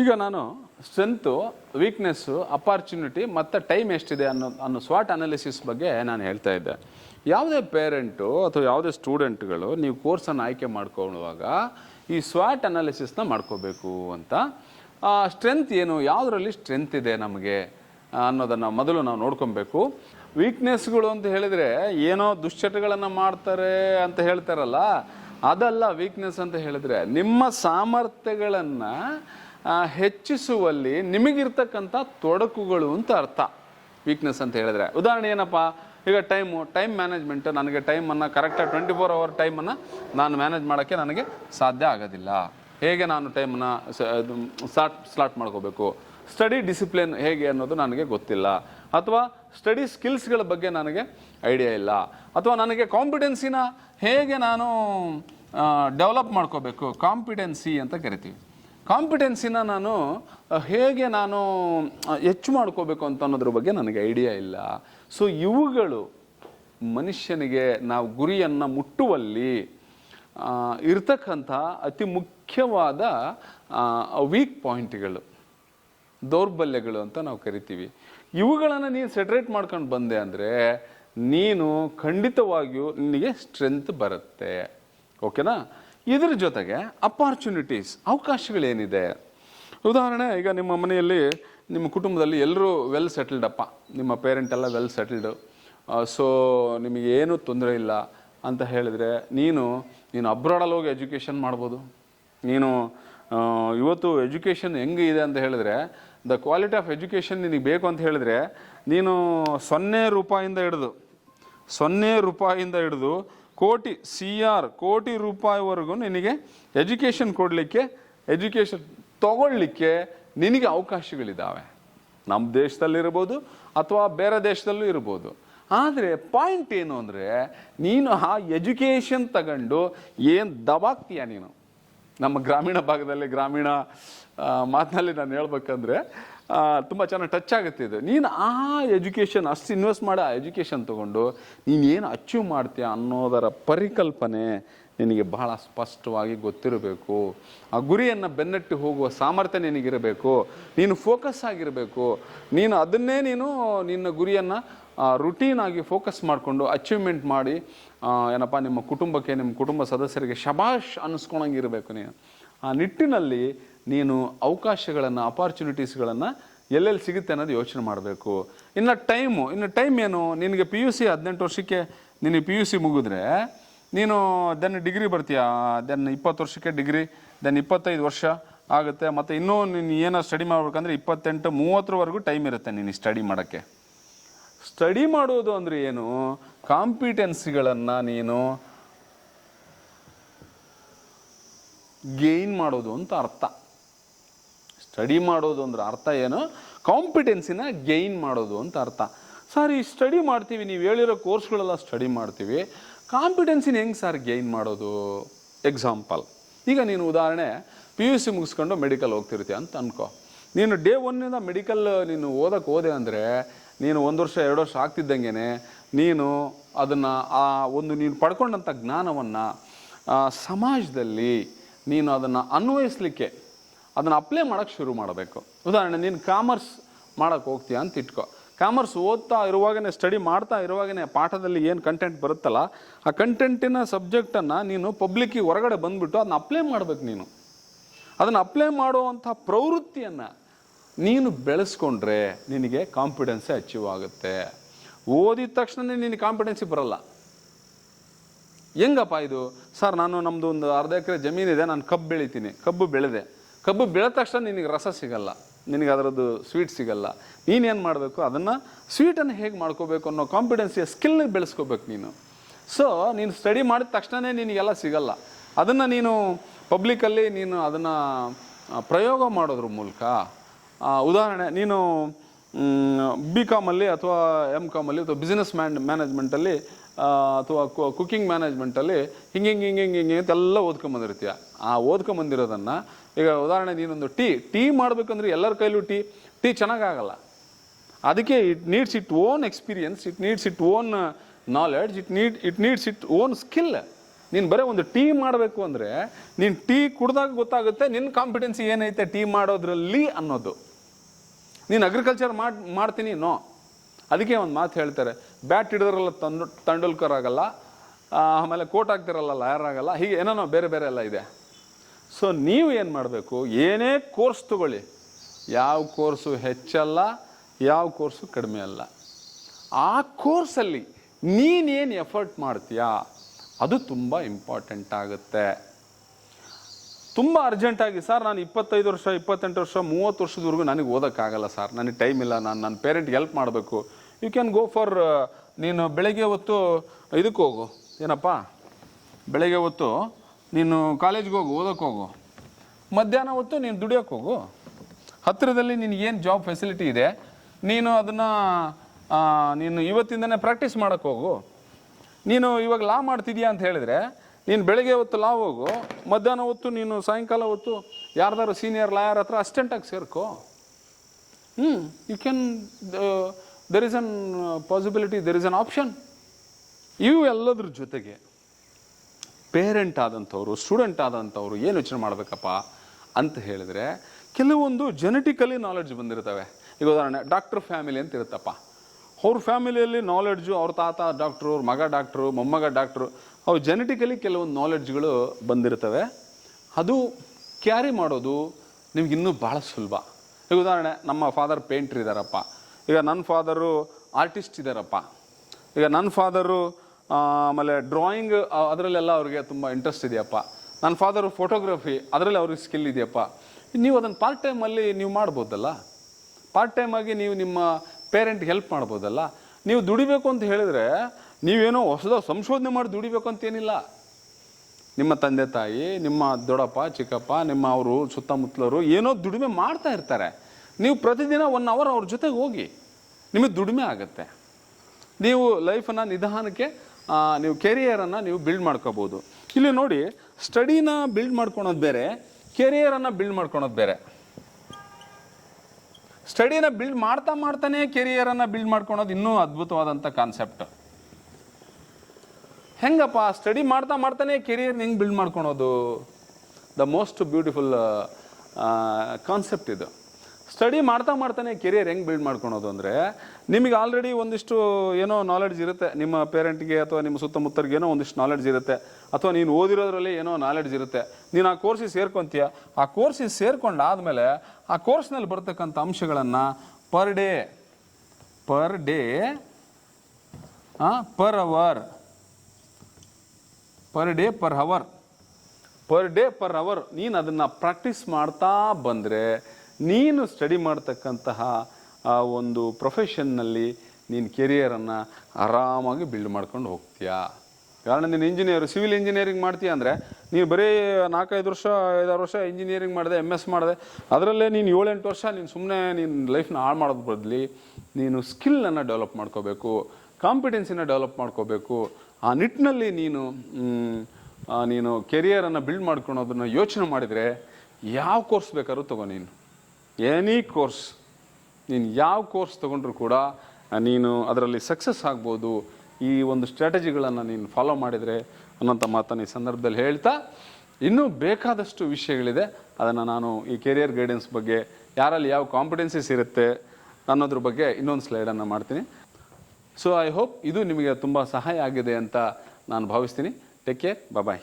ಈಗ ನಾನು strength weakness opportunity ಮತ್ತು ಟೈಮ್ ಎಷ್ಟಿದೆ ಅನ್ನೋ ಅನ್ನೋ ಸ್ವಾಟ್ ಅನಾಲಿಸಿಸ್ ಬಗ್ಗೆ ನಾನು ಹೇಳ್ತಾ ಇದ್ದೆ. ಯಾವುದೇ ಪೇರೆಂಟು ಅಥವಾ ಯಾವುದೇ ಸ್ಟೂಡೆಂಟ್ಗಳು ನೀವು ಕೋರ್ಸನ್ನು ಆಯ್ಕೆ ಮಾಡ್ಕೊಳ್ಳುವಾಗ ಈ ಸ್ವಾಟ್ ಅನಾಲಿಸಿಸ್ನ ಮಾಡ್ಕೋಬೇಕು ಅಂತ. ಸ್ಟ್ರೆಂತ್ ಏನು, ಯಾವುದರಲ್ಲಿ ಸ್ಟ್ರೆಂತ್ ಇದೆ ನಮಗೆ ಅನ್ನೋದನ್ನು ಮೊದಲು ನಾವು ನೋಡ್ಕೊಬೇಕು. ವೀಕ್ನೆಸ್ಗಳು ಅಂತ ಹೇಳಿದರೆ ಏನೋ ದುಶ್ಚಟಗಳನ್ನು ಮಾಡ್ತಾರೆ ಅಂತ ಹೇಳ್ತಾರಲ್ಲ, ಅದಲ್ಲ ವೀಕ್ನೆಸ್ ಅಂತ ಹೇಳಿದ್ರೆ ನಿಮ್ಮ ಸಾಮರ್ಥ್ಯಗಳನ್ನು ಹೆಚ್ಚಿಸುವಲ್ಲಿ ನಿಮಗಿರ್ತಕ್ಕಂಥ ತೊಡಕುಗಳು ಅಂತ ಅರ್ಥ. ವೀಕ್ನೆಸ್ ಅಂತ ಹೇಳಿದ್ರೆ. ಉದಾಹರಣೆ ಏನಪ್ಪ? ಈಗ ಟೈಮು ಟೈಮ್ ಮ್ಯಾನೇಜ್ಮೆಂಟ್ ನನಗೆ ಟೈಮನ್ನು ಕರೆಕ್ಟಾಗಿ ಟ್ವೆಂಟಿ ಫೋರ್ ಅವರ್ ಟೈಮನ್ನು ನಾನು ಮ್ಯಾನೇಜ್ ಮಾಡೋಕ್ಕೆ ನನಗೆ ಸಾಧ್ಯ ಆಗೋದಿಲ್ಲ. ಹೇಗೆ ನಾನು ಟೈಮನ್ನು ಸ್ಲಾಟ್ ಸ್ಲಾಟ್ ಮಾಡ್ಕೋಬೇಕು? ಸ್ಟಡಿ ಡಿಸಿಪ್ಲಿನ್ ಹೇಗೆ ಅನ್ನೋದು ನನಗೆ ಗೊತ್ತಿಲ್ಲ. ಅಥವಾ ಸ್ಟಡಿ ಸ್ಕಿಲ್ಸ್ಗಳ ಬಗ್ಗೆ ನನಗೆ ಐಡಿಯಾ ಇಲ್ಲ. ಅಥವಾ ನನಗೆ ಕಾಂಪಿಟೆನ್ಸಿನ ಹೇಗೆ ನಾನು ಡೆವಲಪ್ ಮಾಡ್ಕೋಬೇಕು? ಕಾಂಪಿಟೆನ್ಸಿ ಅಂತ ಕರಿತೀವಿ. ಕಾಂಪಿಟೆನ್ಸಿನ ನಾನು ಹೇಗೆ ನಾನು ಹೆಚ್ಚು ಮಾಡ್ಕೋಬೇಕು ಅಂತ ಅನ್ನೋದ್ರ ಬಗ್ಗೆ ನನಗೆ ಐಡಿಯಾ ಇಲ್ಲ. ಸೊ ಇವುಗಳು ಮನುಷ್ಯನಿಗೆ ನಾವು ಗುರಿಯನ್ನು ಮುಟ್ಟುವಲ್ಲಿ ಇರ್ತಕ್ಕಂಥ ಅತಿ ಮುಖ್ಯವಾದ ವೀಕ್ ಪಾಯಿಂಟ್ಗಳು ದೌರ್ಬಲ್ಯಗಳು ಅಂತ ನಾವು ಕರಿತೀವಿ. ಇವುಗಳನ್ನು ನೀನು ಸೆಟ್ರೇಟ್ ಮಾಡ್ಕೊಂಡು ಬಂದೆ ಅಂದರೆ, ನೀನು ಖಂಡಿತವಾಗಿಯೂ ನಿನಗೆ ಸ್ಟ್ರೆಂತ್ ಬರುತ್ತೆ. ಓಕೆನಾ ಇದ್ರ ಜೊತೆಗೆ ಅಪಾರ್ಚುನಿಟೀಸ್ ಅವಕಾಶಗಳೇನಿದೆ? ಉದಾಹರಣೆ, ಈಗ ನಿಮ್ಮ ಮನೆಯಲ್ಲಿ ನಿಮ್ಮ ಕುಟುಂಬದಲ್ಲಿ ಎಲ್ಲರೂ ವೆಲ್ ಸೆಟಲ್ಡ್ ಅಪ್ಪ. ನಿಮ್ಮ ಪೇರೆಂಟ್ ಎಲ್ಲ ವೆಲ್ ಸೆಟಲ್ಡು ಸೊ ನಿಮಗೆ ಏನೂ ತೊಂದರೆ ಇಲ್ಲ ಅಂತ ಹೇಳಿದರೆ ನೀನು ನೀನು ಅಬ್ರಾಡಲ್ಲಿ ಹೋಗಿ ಎಜುಕೇಷನ್ ಮಾಡ್ಬೋದು. ನೀನು ಇವತ್ತು ಎಜುಕೇಷನ್ ಹೆಂಗೆ ಇದೆ ಅಂತ ಹೇಳಿದ್ರೆ ದ ಕ್ವಾಲಿಟಿ ಆಫ್ ಎಜುಕೇಷನ್ ನಿನಗೆ ಬೇಕು ಅಂತ ಹೇಳಿದ್ರೆ, ನೀನು ಸೊನ್ನೆ ರೂಪಾಯಿಂದ ಹಿಡಿದು, ಸೊನ್ನೆ ರೂಪಾಯಿಂದ ಹಿಡಿದು ಕೋಟಿ ಸಿ ಆರ್ ಕೋಟಿ ರೂಪಾಯಿವರೆಗೂ ನಿನಗೆ ಎಜುಕೇಷನ್ ಕೊಡಲಿಕ್ಕೆ, ಎಜುಕೇಷನ್ ತಗೊಳ್ಳಿಕ್ಕೆ ನಿನಗೆ ಅವಕಾಶಗಳಿದ್ದಾವೆ ನಮ್ಮ ದೇಶದಲ್ಲಿರ್ಬೋದು ಅಥವಾ ಬೇರೆ ದೇಶದಲ್ಲೂ ಇರ್ಬೋದು. ಆದರೆ ಪಾಯಿಂಟ್ ಏನು ಅಂದರೆ, ನೀನು ಆ ಎಜುಕೇಷನ್ ತಗೊಂಡು ಏನು ದಬಾಕ್ತೀಯ ನೀನು? ನಮ್ಮ ಗ್ರಾಮೀಣ ಭಾಗದಲ್ಲಿ ಗ್ರಾಮೀಣ ಮಾತಿನಲ್ಲಿ ನಾನು ಹೇಳ್ಬೇಕಂದ್ರೆ ತುಂಬ ಚೆನ್ನಾಗಿ ಟಚ್ ಆಗುತ್ತೆ ಇದು. ನೀನು ಆ ಎಜುಕೇಷನ್ ಅಷ್ಟು ಇನ್ವೆಸ್ಟ್ ಮಾಡಿ ಆ ಎಜುಕೇಷನ್ ತೊಗೊಂಡು ನೀನು ಏನು ಅಚೀವ್ ಮಾಡ್ತೀಯ ಅನ್ನೋದರ ಪರಿಕಲ್ಪನೆ ನಿನಗೆ ಬಹಳ ಸ್ಪಷ್ಟವಾಗಿ ಗೊತ್ತಿರಬೇಕು. ಆ ಗುರಿಯನ್ನು ಬೆನ್ನಟ್ಟಿ ಹೋಗುವ ಸಾಮರ್ಥ್ಯ ನಿನಗಿರಬೇಕು. ನೀನು ಫೋಕಸ್ ಆಗಿರಬೇಕು. ನೀನು ಅದನ್ನೇ ನೀನು ನಿನ್ನ ಗುರಿಯನ್ನು ರುಟೀನ್ ಆಗಿ ಫೋಕಸ್ ಮಾಡಿಕೊಂಡು ಅಚೀವ್ಮೆಂಟ್ ಮಾಡಿ ಏನಪ್ಪ, ನಿಮ್ಮ ಕುಟುಂಬಕ್ಕೆ, ನಿಮ್ಮ ಕುಟುಂಬ ಸದಸ್ಯರಿಗೆ ಶಬಾಷ್ ಅನ್ನಿಸ್ಕೊಳಂಗೆ ಇರಬೇಕು ನೀನು. ಆ ನಿಟ್ಟಿನಲ್ಲಿ ನೀನು ಅವಕಾಶಗಳನ್ನು ಅಪಾರ್ಚುನಿಟೀಸ್ಗಳನ್ನು ಎಲ್ಲೆಲ್ಲಿ ಸಿಗುತ್ತೆ ಅನ್ನೋದು ಯೋಚನೆ ಮಾಡಬೇಕು. ಇನ್ನು ಟೈಮು ಇನ್ನು ಟೈಮ್ ಏನು? ನಿನಗೆ ಪಿ ಯು ಸಿ ಹದಿನೆಂಟು ವರ್ಷಕ್ಕೆ ನಿನಗೆ ಪಿ ಯು ಸಿ ಮುಗಿದ್ರೆ, ನೀನು ದೆನ್ ಡಿಗ್ರಿ ಬರ್ತೀಯಾ? ದೆನ್ ಇಪ್ಪತ್ತು ವರ್ಷಕ್ಕೆ ಡಿಗ್ರಿ ದೆನ್ ಇಪ್ಪತ್ತೈದು ವರ್ಷ ಆಗುತ್ತೆ. ಮತ್ತು ಇನ್ನೂ ನೀನು ಏನೋ ಸ್ಟಡಿ ಮಾಡ್ಬೇಕಂದ್ರೆ ಇಪ್ಪತ್ತೆಂಟು ಮೂವತ್ತರವರೆಗೂ ಟೈಮ್ ಇರುತ್ತೆ ನೀನು ಸ್ಟಡಿ ಮಾಡೋಕ್ಕೆ. ಸ್ಟಡಿ ಮಾಡೋದು ಅಂದರೆ ಏನು? ಕಾಂಪಿಟೆನ್ಸಿಗಳನ್ನು ನೀನು ಗೇನ್ ಮಾಡೋದು ಅಂತ ಅರ್ಥ. ಸ್ಟಡಿ ಮಾಡೋದು ಅಂದ್ರೆ ಅರ್ಥ ಏನು? ಕಾಂಪಿಟೆನ್ಸಿನ ಗೇನ್ ಮಾಡೋದು ಅಂತ ಅರ್ಥ. ಸರ್, ಈ ಸ್ಟಡಿ ಮಾಡ್ತೀವಿ, ನೀವು ಹೇಳಿರೋ ಕೋರ್ಸ್ಗಳೆಲ್ಲ ಸ್ಟಡಿ ಮಾಡ್ತೀವಿ. ಕಾಂಪಿಟೆನ್ಸಿನ ಹೆಂಗೆ ಸರ್ ಗೇನ್ ಮಾಡೋದು? ಎಕ್ಸಾಂಪಲ್. ಈಗ ನೀನು ಉದಾಹರಣೆ, ಪಿ ಯು ಸಿ ಮುಗಿಸ್ಕೊಂಡು ಮೆಡಿಕಲ್ ಹೋಗ್ತಿರ್ತೀಯ ಅಂತ ಅನ್ಕೋ. ನೀನು ಡೇ ಒನ್ನಿಂದ ಮೆಡಿಕಲ್ ನೀನು ಓದಕ್ಕೆ ಹೋದೆ ಅಂದರೆ ನೀನು ಒಂದು ವರ್ಷ, ಎರಡು ವರ್ಷ ಆಗ್ತಿದ್ದಂಗೆ ನೀನು ಅದನ್ನು ಆ ಒಂದು ನೀನು ಪಡ್ಕೊಂಡಂಥ ಜ್ಞಾನವನ್ನು ಸಮಾಜದಲ್ಲಿ ನೀನು ಅದನ್ನು ಅನ್ವಯಿಸಲಿಕ್ಕೆ, ಅದನ್ನು ಅಪ್ಲೈ ಮಾಡೋಕ್ಕೆ ಶುರು ಮಾಡಬೇಕು. ಉದಾಹರಣೆ, ನೀನು ಕಾಮರ್ಸ್ ಮಾಡೋಕ್ಕೆ ಹೋಗ್ತೀಯ ಅಂತ ಇಟ್ಕೋ. ಕಾಮರ್ಸ್ ಓದ್ತಾ ಇರುವಾಗನೇ ಸ್ಟಡಿ ಮಾಡ್ತಾ ಇರುವಾಗನೇ, ಪಾಠದಲ್ಲಿ ಏನು ಕಂಟೆಂಟ್ ಬರುತ್ತಲ್ಲ, ಆ ಕಂಟೆಂಟಿನ ಸಬ್ಜೆಕ್ಟನ್ನು ನೀನು ಪಬ್ಲಿಕ್ಕಿಗೆ ಹೊರಗಡೆ ಬಂದುಬಿಟ್ಟು ಅದನ್ನ ಅಪ್ಲೈ ಮಾಡಬೇಕು ನೀನು. ಅದನ್ನು ಅಪ್ಲೈ ಮಾಡುವಂಥ ಪ್ರವೃತ್ತಿಯನ್ನು ನೀನು ಬೆಳೆಸ್ಕೊಂಡ್ರೆ ನಿನಗೆ ಕಾನ್ಫಿಡೆನ್ಸೇ ಅಚೀವ್ ಆಗುತ್ತೆ. ಓದಿದ ತಕ್ಷಣ ನಿನಗೆ ಕಾನ್ಫಿಡೆನ್ಸಿಗೆ ಬರಲ್ಲ. ಹೆಂಗಪ್ಪ ಇದು? ಸರ್, ನಾನು ನಮ್ಮದು ಒಂದು ಅರ್ಧ ಎಕರೆ ಜಮೀನಿದೆ ನಾನು ಕಬ್ಬು ಬೆಳಿತೀನಿ. ಕಬ್ಬು ಬೆಳೆದೆ. ಕಬ್ಬು ಬೆಳೆದ ತಕ್ಷಣ ನಿನಗೆ ರಸ ಸಿಗಲ್ಲ. ನಿನಗೆ ಅದರದ್ದು ಸ್ವೀಟ್ ಸಿಗಲ್ಲ. ನೀನೇನು ಮಾಡಬೇಕು? ಅದನ್ನು ಸ್ವೀಟನ್ನು ಹೇಗೆ ಮಾಡ್ಕೋಬೇಕು ಅನ್ನೋ ಕಾಂಪಿಡೆನ್ಸಿಯ ಸ್ಕಿಲ್ ಬೆಳೆಸ್ಕೋಬೇಕು ನೀನು. ಸೊ ನೀನು ಸ್ಟಡಿ ಮಾಡಿದ ತಕ್ಷಣವೇ ನಿನಗೆಲ್ಲ ಸಿಗಲ್ಲ. ಅದನ್ನು ನೀನು ಪಬ್ಲಿಕಲ್ಲಿ ನೀನು ಅದನ್ನು ಪ್ರಯೋಗ ಮಾಡೋದ್ರ ಮೂಲಕ ಉದಾಹರಣೆ, ನೀನು ಬಿ ಕಾಮಲ್ಲಿ ಅಥವಾ ಎಂ ಕಾಮಲ್ಲಿ ಅಥವಾ ಬಿಸ್ನೆಸ್ ಮ್ಯಾನ್ ಮ್ಯಾನೇಜ್ಮೆಂಟಲ್ಲಿ ಅಥವಾ ಕುಕ್ಕಿಂಗ್ ಮ್ಯಾನೇಜ್ಮೆಂಟಲ್ಲಿ ಹಿಂಗೆ ಹಿಂಗೆ ಹಿಂಗೆ ಹಿಂಗೆ ಹಿಂಗೆ ಅಂತೆಲ್ಲ ಓದ್ಕೊಂಬಂದಿರ್ತೀಯ ಆ ಓದ್ಕೊಂಬಂದಿರೋದನ್ನು ಈಗ ಉದಾಹರಣೆ ನೀನೊಂದು ಟೀ ಟೀ ಮಾಡಬೇಕಂದ್ರೆ ಎಲ್ಲರ ಕೈಲೂ ಟೀ ಟೀ ಚೆನ್ನಾಗಾಗಲ್ಲ ಅದಕ್ಕೆ it needs it own experience it needs it own knowledge it need it needs it own skill ನೀನು ಬರೀ ಒಂದು ಟೀ ಮಾಡಬೇಕು ಅಂದರೆ, ನೀನು ಟೀ ಕುಡ್ದಾಗ ಗೊತ್ತಾಗುತ್ತೆ ನಿನ್ನ ಕಾಂಪಿಟೆನ್ಸಿ ಏನೈತೆ ಟೀ ಮಾಡೋದ್ರಲ್ಲಿ ಅನ್ನೋದು. ನೀನು ಅಗ್ರಿಕಲ್ಚರ್ ಮಾಡಿ, ಮಾಡ್ತೀನಿ, ನೋ. ಅದಕ್ಕೆ ಒಂದು ಮಾತು ಹೇಳ್ತಾರೆ. ಬ್ಯಾಟ್ ಹಿಡಿದ್ರಲ್ಲ ತಂಡು ತಂಡೂಲ್ಕರ್ ಆಗಲ್ಲ ಆಮೇಲೆ ಕೋಟ್ ಆಗ್ತಿರಲ್ಲ ಲಾಯರ್ ಆಗಲ್ಲ, ಹೀಗೆ ಏನೋ ಬೇರೆ ಬೇರೆ ಎಲ್ಲ ಇದೆ. ಸೊ ನೀವು ಏನು ಮಾಡಬೇಕು? ಏನೇ ಕೋರ್ಸ್ ತಗೊಳ್ಳಿ. ಯಾವ ಕೋರ್ಸು ಹೆಚ್ಚಲ್ಲ, ಯಾವ ಕೋರ್ಸು ಕಡಿಮೆ ಅಲ್ಲ. ಆ ಕೋರ್ಸಲ್ಲಿ ನೀನೇನು ಎಫರ್ಟ್ ಮಾಡ್ತೀಯಾ? ಅದು ತುಂಬ ಇಂಪಾರ್ಟೆಂಟ್ ಆಗುತ್ತೆ. ತುಂಬ ಅರ್ಜೆಂಟಾಗಿ ಸರ್, ನಾನು ಇಪ್ಪತ್ತೈದು ವರ್ಷ, ಇಪ್ಪತ್ತೆಂಟು ವರ್ಷ, ಮೂವತ್ತು ವರ್ಷದವರೆಗೂ ನನಗೆ ಓದೋಕ್ಕಾಗಲ್ಲ, ಸರ್. ನನಗೆ ಟೈಮ್ ಇಲ್ಲ. ನಾನು, ನನ್ನ ಪೇರೆಂಟ್ಗೆ ಹೆಲ್ಪ್ ಮಾಡಬೇಕು. ಯು ಕ್ಯಾನ್ ಗೋ ಫಾರ್ ನೀನು ಬೆಳಗ್ಗೆ ಹೊತ್ತು, ಇದಕ್ಕೆ ಹೋಗು. ಏನಪ್ಪ? ಬೆಳಗ್ಗೆ ಹೊತ್ತು ನೀನು ಕಾಲೇಜ್ಗೆ ಹೋಗು, ಓದೋಕ್ಕೆ ಹೋಗು. ಮಧ್ಯಾಹ್ನ ಹೊತ್ತು ನೀನು ದುಡಿಯೋಕ್ಕೆ ಹೋಗು. ಹತ್ತಿರದಲ್ಲಿ ನಿನಗೆ ಏನು ಜಾಬ್ ಫೆಸಿಲಿಟಿ ಇದೆ, ನೀನು ಅದನ್ನು ನೀನು ಇವತ್ತಿಂದನೇ ಪ್ರಾಕ್ಟೀಸ್ ಮಾಡೋಕ್ಕೆ ಹೋಗು. ನೀನು ಇವಾಗ ಲಾ ಮಾಡ್ತಿದ್ಯಾ ಅಂತ ಹೇಳಿದ್ರೆ ನೀನು ಬೆಳಗ್ಗೆ ಹೊತ್ತು ಲಾ ಹೋಗು ಮಧ್ಯಾಹ್ನ ಹೊತ್ತು ನೀನು ಸಾಯಂಕಾಲ ಹೊತ್ತು ಯಾರ್ದಾರು ಸೀನಿಯರ್ ಲಾಯರ್ ಹತ್ರ ಅಸ್ಟೆಂಟಾಗಿ ಸೇರ್ಕೋ. ಹ್ಞೂ you can there is an possibility there is an option ಇವು ಎಲ್ಲದ್ರ ಜೊತೆಗೆ ಪೇರೆಂಟ್ ಆದಂಥವ್ರು ಸ್ಟೂಡೆಂಟ್ ಆದಂಥವ್ರು ಏನು ಯೋಚನೆ ಮಾಡಬೇಕಪ್ಪ ಅಂತ ಹೇಳಿದ್ರೆ ಕೆಲವೊಂದು ಜೆನೆಟಿಕಲಿ ನಾಲೆಡ್ಜ್ ಬಂದಿರ್ತವೆ. ಈಗ ಉದಾಹರಣೆ ಡಾಕ್ಟರ್ ಫ್ಯಾಮಿಲಿ ಅಂತ ಇರುತ್ತಪ್ಪ. ಅವ್ರ ಫ್ಯಾಮಿಲಿಯಲ್ಲಿ ನಾಲೆಡ್ಜು ಅವ್ರ ತಾತ ಡಾಕ್ಟ್ರು ಅವ್ರ ಮಗ ಡಾಕ್ಟ್ರು ಮೊಮ್ಮಗ ಡಾಕ್ಟ್ರು ಅವು ಜೆನೆಟಿಕಲಿ ಕೆಲವೊಂದು ನಾಲೆಡ್ಜ್ಗಳು ಬಂದಿರ್ತವೆ. ಅದು ಕ್ಯಾರಿ ಮಾಡೋದು ನಿಮ್ಗೆ ಇನ್ನೂ ಭಾಳ ಸುಲಭ. ಈಗ ಉದಾಹರಣೆ, ನಮ್ಮ ಫಾದರ್ ಪೇಂಟ್ರ್ ಇದ್ದಾರಪ್ಪ ಈಗ ನನ್ನ ಫಾದರು ಆರ್ಟಿಸ್ಟ್ ಇದ್ದಾರಪ್ಪ ಈಗ ನನ್ನ ಫಾದರು ಆಮೇಲೆ ಡ್ರಾಯಿಂಗ್ ಅದರಲ್ಲೆಲ್ಲ ಅವ್ರಿಗೆ ತುಂಬ ಇಂಟ್ರೆಸ್ಟ್ ಇದೆಯಪ್ಪ. ನನ್ನ ಫಾದರು ಫೋಟೋಗ್ರಫಿ ಅದರಲ್ಲಿ ಅವ್ರಿಗೆ ಸ್ಕಿಲ್ ಇದೆಯಪ್ಪ. ನೀವು ಅದನ್ನು ಪಾರ್ಟ್ ಟೈಮಲ್ಲಿ ನೀವು ಮಾಡ್ಬೋದಲ್ಲ. ಪಾರ್ಟ್ ಟೈಮಾಗಿ ನೀವು ನಿಮ್ಮ ಪೇರೆಂಟ್ಗೆ ಹೆಲ್ಪ್ ಮಾಡ್ಬೋದಲ್ಲ? ನೀವು ದುಡಿಬೇಕು ಅಂತ ಹೇಳಿದರೆ ನೀವೇನೋ ಹೊಸದಾಗಿ ಸಂಶೋಧನೆ ಮಾಡಿ ದುಡಿಬೇಕು ಅಂತೇನಿಲ್ಲ ನಿಮ್ಮ ತಂದೆ ತಾಯಿ, ನಿಮ್ಮ ದೊಡ್ಡಪ್ಪ, ಚಿಕ್ಕಪ್ಪ, ನಿಮ್ಮ ಅವರು ಸುತ್ತಮುತ್ತಲವರು ಏನೋ ದುಡಿಮೆ ಮಾಡ್ತಾ ಇರ್ತಾರೆ. ನೀವು ಪ್ರತಿದಿನ ಒನ್ ಅವರ್ ಅವ್ರ ಜೊತೆಗೆ ಹೋಗಿ ನಿಮಗೆ ದುಡಿಮೆ ಆಗುತ್ತೆ. ನೀವು ಲೈಫನ್ನು ನಿಧಾನಕ್ಕೆ ನೀವು ಕೆರಿಯರನ್ನು ನೀವು ಬಿಲ್ಡ್ ಮಾಡ್ಕೋಬೋದು. ಇಲ್ಲಿ ನೋಡಿ ಸ್ಟಡಿನ ಬಿಲ್ಡ್ ಮಾಡ್ಕೊಳೋದು ಬೇರೆ ಕೆರಿಯರನ್ನು ಬಿಲ್ಡ್ ಮಾಡ್ಕೊಳೋದು ಬೇರೆ. ಸ್ಟಡಿನ ಬಿಲ್ಡ್ ಮಾಡ್ತಾ ಮಾಡ್ತಾನೆ ಕೆರಿಯರನ್ನು ಬಿಲ್ಡ್ ಮಾಡ್ಕೊಳೋದು ಇನ್ನೂ ಅದ್ಭುತವಾದಂಥ ಕಾನ್ಸೆಪ್ಟ್ ಹೆಂಗಪ್ಪ, ಸ್ಟಡಿ ಮಾಡ್ತಾ ಮಾಡ್ತಾನೆ ಕೆರಿಯರ್ ಹೆಂಗೆ ಬಿಲ್ಡ್ ಮಾಡ್ಕೊಳೋದು? ದ ಮೋಸ್ಟ್ ಬ್ಯೂಟಿಫುಲ್ ಕಾನ್ಸೆಪ್ಟ್ ಇದು. ಸ್ಟಡಿ ಮಾಡ್ತಾ ಮಾಡ್ತಾನೆ ಕೆರಿಯರ್ ಹೆಂಗೆ ಬಿಲ್ಡ್ ಮಾಡ್ಕೊಳೋದು ಅಂದರೆ, ನಿಮಗೆ ಆಲ್ರೆಡಿ ಒಂದಿಷ್ಟು ಏನೋ ನಾಲೆಡ್ಜ್ ಇರುತ್ತೆ, ನಿಮ್ಮ ಪೇರೆಂಟ್ಗೆ ಅಥವಾ ನಿಮ್ಮ ಸುತ್ತಮುತ್ತರಿಗೆ ಏನೋ ಒಂದಿಷ್ಟು ನಾಲೆಡ್ಜ್ ಇರುತ್ತೆ, ಅಥವಾ ನೀನು ಓದಿರೋದ್ರಲ್ಲಿ ಏನೋ ನಾಲೆಡ್ಜ್ ಇರುತ್ತೆ, ನೀನು ಆ ಕೋರ್ಸಿಗೆ ಸೇರ್ಕೊಂತೀಯ, ಆ ಕೋರ್ಸಿಗೆ ಸೇರ್ಕೊಂಡಾದಮೇಲೆ ಆ ಕೋರ್ಸ್ನಲ್ಲಿ ಬರ್ತಕ್ಕಂಥ ಅಂಶಗಳನ್ನು per day per day per hour per day per hour per day per hour ನೀನು ಅದನ್ನು ಪ್ರಾಕ್ಟೀಸ್ ಮಾಡ್ತಾ ಬಂದರೆ ನೀನು ಸ್ಟಡಿ ಮಾಡ್ತಕ್ಕಂತಹ ಆ ಒಂದು ಪ್ರೊಫೆಷನ್ನಲ್ಲಿ ನೀನು ಕೆರಿಯರನ್ನು ಆರಾಮಾಗಿ ಬಿಲ್ಡ್ ಮಾಡ್ಕೊಂಡು ಹೋಗ್ತೀಯಾ. ಕಾರಣ ನೀನು ಇಂಜಿನಿಯರು ಸಿವಿಲ್ ಇಂಜಿನಿಯರಿಂಗ್ ಮಾಡ್ತೀಯ ಅಂದರೆ ನೀವು ಬರೀ ನಾಲ್ಕೈದು ವರ್ಷ, ಐದಾರು ವರ್ಷ ಇಂಜಿನಿಯರಿಂಗ್ ಮಾಡಿದೆ ಎಂ ಎಸ್ ಮಾಡಿದೆ, ಅದರಲ್ಲೇ ನೀನು ಏಳೆಂಟು ವರ್ಷ ನೀನು ಸುಮ್ಮನೆ ನಿನ್ನ ಲೈಫ್ನ ಹಾಳು ಮಾಡೋದು ಬದಲಿ ನೀನು ಸ್ಕಿಲ್ಲನ್ನು ಡೆವಲಪ್ ಮಾಡ್ಕೋಬೇಕು ಕಾಂಪಿಟೆನ್ಸಿನ ಡೆವಲಪ್ ಮಾಡ್ಕೋಬೇಕು. ಆ ನಿಟ್ಟಿನಲ್ಲಿ ನೀನು ನೀನು ಕೆರಿಯರನ್ನು ಬಿಲ್ಡ್ ಮಾಡ್ಕೊಳೋದನ್ನು ಯೋಚನೆ ಮಾಡಿದರೆ ಯಾವ ಕೋರ್ಸ್ ಬೇಕಾದ್ರೂ ತಗೋ ನೀನು. ಎನಿ ಕೋರ್ಸ್ ನೀನು ಯಾವ ಕೋರ್ಸ್ ತೊಗೊಂಡ್ರು ಕೂಡ ನೀನು ಅದರಲ್ಲಿ ಸಕ್ಸಸ್ ಆಗ್ಬೋದು. ಈ ಒಂದು ಸ್ಟ್ರಾಟಜಿಗಳನ್ನು ನೀನು ಫಾಲೋ ಮಾಡಿದರೆ ಅನ್ನೋಂಥ ಮಾತನ್ನು ಈ ಸಂದರ್ಭದಲ್ಲಿ ಹೇಳ್ತಾ, ಇನ್ನೂ ಬೇಕಾದಷ್ಟು ವಿಷಯಗಳಿದೆ. ಅದನ್ನು ನಾನು ಈ ಕೆರಿಯರ್ ಗೈಡೆನ್ಸ್ ಬಗ್ಗೆ, ಯಾರಲ್ಲಿ ಯಾವ ಕಾಂಪಿಟೆನ್ಸೀಸ್ ಇರುತ್ತೆ, ಅನ್ನೋದ್ರ ಬಗ್ಗೆ ಇನ್ನೊಂದು ಸ್ಲೈಡನ್ನು ಮಾಡ್ತೀನಿ. ಸೊ ಐ ಹೋಪ್ ಇದು ನಿಮಗೆ ತುಂಬ ಸಹಾಯ ಆಗಿದೆ ಅಂತ ನಾನು ಭಾವಿಸ್ತೀನಿ. Take care bye